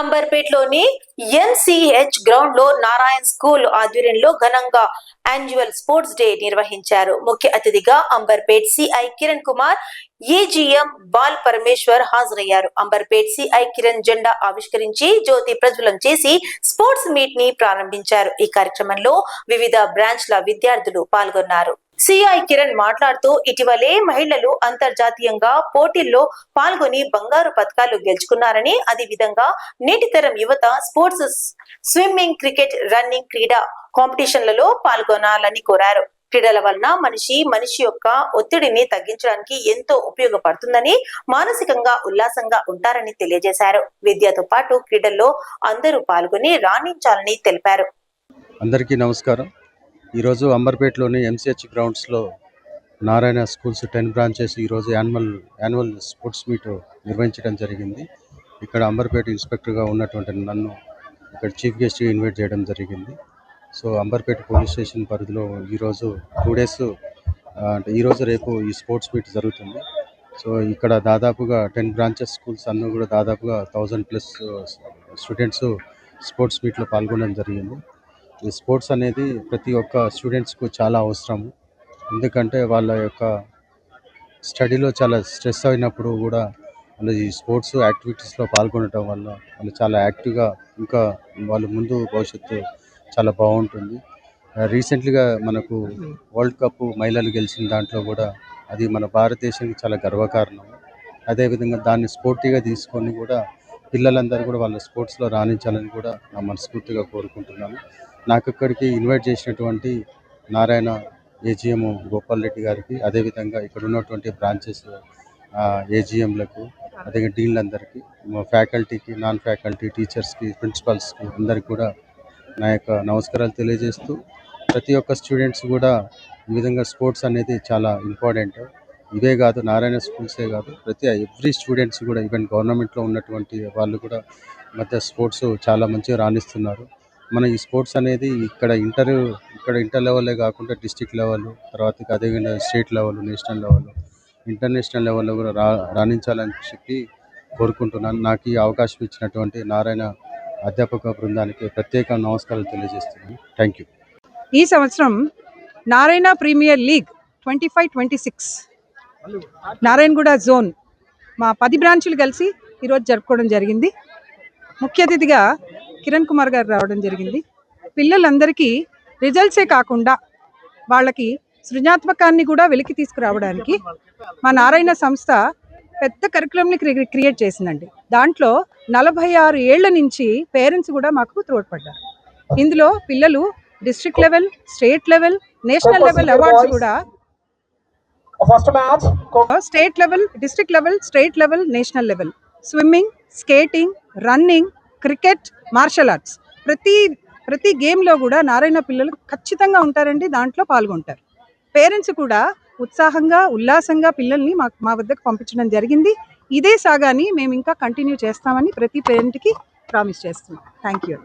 అంబర్పేట్లోని NCH గ్రౌండ్లో Narayan school ఆధ్వర్యంలో ఘనంగా యాన్యువల్ స్పోర్ట్స్ డే నిర్వహించారు. ముఖ్య అతిథిగా అంబర్పేట్ సిఐ కిరణ్ కుమార్ ఏజీఎం బాల్ పరమేశ్వర్ హాజరయ్యారు. అంబర్పేట్ సిఐ కిరణ్ జెండా ఆవిష్కరించి జ్యోతి ప్రజ్వలం చేసి స్పోర్ట్స్ మీట్ని ప్రారంభించారు. ఈ కార్యక్రమంలో వివిధ బ్రాంచ్ల విద్యార్థులు పాల్గొన్నారు. సిఐ కిరణ్ మాట్లాడుతూ ఇటీవలే మహిళలు అంతర్జాతీయంగా పోటీల్లో పాల్గొని బంగారు పథకాలు గెలుచుకున్నారని అదే విధంగా యువత స్పోర్ట్స్ స్విమ్మింగ్ క్రికెట్ రన్నింగ్ క్రీడా కాంపిటీషన్లలో పాల్గొనాలని కోరారు. క్రీడల వలన మనిషి మనిషి యొక్క ఒత్తిడిని తగ్గించడానికి ఎంతో ఉపయోగపడుతుందని మానసికంగా ఉల్లాసంగా ఉంటారని తెలియజేశారు. విద్యతో పాటు క్రీడల్లో అందరూ పాల్గొని రాణించాలని తెలిపారు. అందరికీ నమస్కారం. ఈరోజు అంబర్పేటలోని ఎంసీహెచ్ గ్రౌండ్స్లో నారాయణ స్కూల్స్ టెన్ బ్రాంచెస్ ఈరోజు యాన్యువల్ యాన్యువల్ స్పోర్ట్స్ మీట్ నిర్వహించడం జరిగింది. ఇక్కడ అంబర్పేట ఇన్స్పెక్టర్గా ఉన్నటువంటి నన్ను ఇక్కడ చీఫ్ గెస్ట్గా ఇన్వైట్ చేయడం జరిగింది. సో అంబర్పేట పోలీస్ స్టేషన్ పరిధిలో ఈరోజు టూ డేస్ అంటే ఈరోజు రేపు ఈ స్పోర్ట్స్ మీట్ జరుగుతుంది. సో ఇక్కడ దాదాపుగా టెన్ బ్రాంచెస్ స్కూల్స్ అన్నీ కూడా దాదాపుగా థౌజండ్ ప్లస్ స్టూడెంట్స్ స్పోర్ట్స్ మీట్లో పాల్గొనడం జరిగింది. ఈ స్పోర్ట్స్ అనేది ప్రతి ఒక్క స్టూడెంట్స్కు చాలా అవసరం. ఎందుకంటే వాళ్ళ యొక్క స్టడీలో చాలా స్ట్రెస్ అయినప్పుడు కూడా వాళ్ళు ఈ స్పోర్ట్స్ యాక్టివిటీస్లో పాల్గొనడం వల్ల వాళ్ళు చాలా యాక్టివ్గా ఇంకా వాళ్ళు ముందు భవిష్యత్తు చాలా బాగుంటుంది. రీసెంట్లీగా మనకు వరల్డ్ కప్ మహిళలు గెలిచిన దాంట్లో కూడా అది మన భారతదేశానికి చాలా గర్వకారణం. అదేవిధంగా దాన్ని స్పోర్టివ్గా తీసుకొని కూడా పిల్లలందరూ కూడా వాళ్ళ స్పోర్ట్స్లో రాణించాలని కూడా నా మనస్ఫూర్తిగా కోరుకుంటున్నాను. నాకు ఇక్కడికి ఇన్వైట్ చేసినటువంటి నారాయణ ఏజిఎం గోపాల్ రెడ్డి గారికి అదేవిధంగా ఇక్కడ ఉన్నటువంటి బ్రాంచెస్ ఏజిఎంలకు అదే డీన్లందరికీ ఫ్యాకల్టీకి నాన్ ఫ్యాకల్టీ టీచర్స్కి ప్రిన్సిపల్స్కి అందరికి కూడా నా యొక్క నమస్కారాలు తెలియజేస్తూ ప్రతి ఒక్క స్టూడెంట్స్ కూడా ఈ విధంగా స్పోర్ట్స్ అనేది చాలా ఇంపార్టెంట్. ఇదే కాదు నారాయణ స్కూల్సే కాదు ప్రతి ఎవ్రీ స్టూడెంట్స్ కూడా ఈవెన్ గవర్నమెంట్లో ఉన్నటువంటి వాళ్ళు కూడా మధ్య స్పోర్ట్స్ చాలా మంచిగా రాణిస్తున్నారు. మన ఈ స్పోర్ట్స్ అనేది ఇక్కడ ఇంటర్ ఇక్కడ ఇంటర్ లెవెల్లే కాకుండా డిస్టిక్ లెవెల్ తర్వాత అదేవిధంగా state level national level international లెవెల్లో కూడా రా రాణించాలని చెప్పి కోరుకుంటున్నాను. నాకు ఈ అవకాశం ఇచ్చినటువంటి నారాయణ అధ్యాపక బృందానికి ప్రత్యేక నమస్కారాలు తెలియజేస్తున్నాను. థ్యాంక్ యూ ఈ సంవత్సరం Narayana premier league twenty five twenty six Narayanaguda zone మా పది బ్రాంచులు కలిసి ఈరోజు జరుపుకోవడం జరిగింది. ముఖ్య అతిథిగా కిరణ్ కుమార్ గారు రావడం జరిగింది. పిల్లలందరికీ రిజల్ట్సే కాకుండా వాళ్ళకి సృజనాత్మకాన్ని కూడా వెలికి తీసుకురావడానికి మా నారాయణ సంస్థ పెద్ద కరికులంని క్రియేట్ చేసిందండి. దాంట్లో నలభై ఆరు ఏళ్ళ నుంచి పేరెంట్స్ కూడా మాకు తోడ్పడ్డారు. ఇందులో పిల్లలు district level state level national level awards కూడా first match state level district level state level national level swimming skating running cricket martial arts ప్రతి ప్రతి గేమ్లో కూడా నారాయణ పిల్లలు ఖచ్చితంగా ఉంటారండి దాంట్లో పాల్గొంటారు. పేరెంట్స్ కూడా ఉత్సాహంగా ఉల్లాసంగా పిల్లల్ని మా మా వద్దకు పంపించడం జరిగింది. ఇదే సాగాని మేము ఇంకా కంటిన్యూ చేస్తామని ప్రతి పేరెంట్కి ప్రామిస్ చేస్తున్నాం. Thank you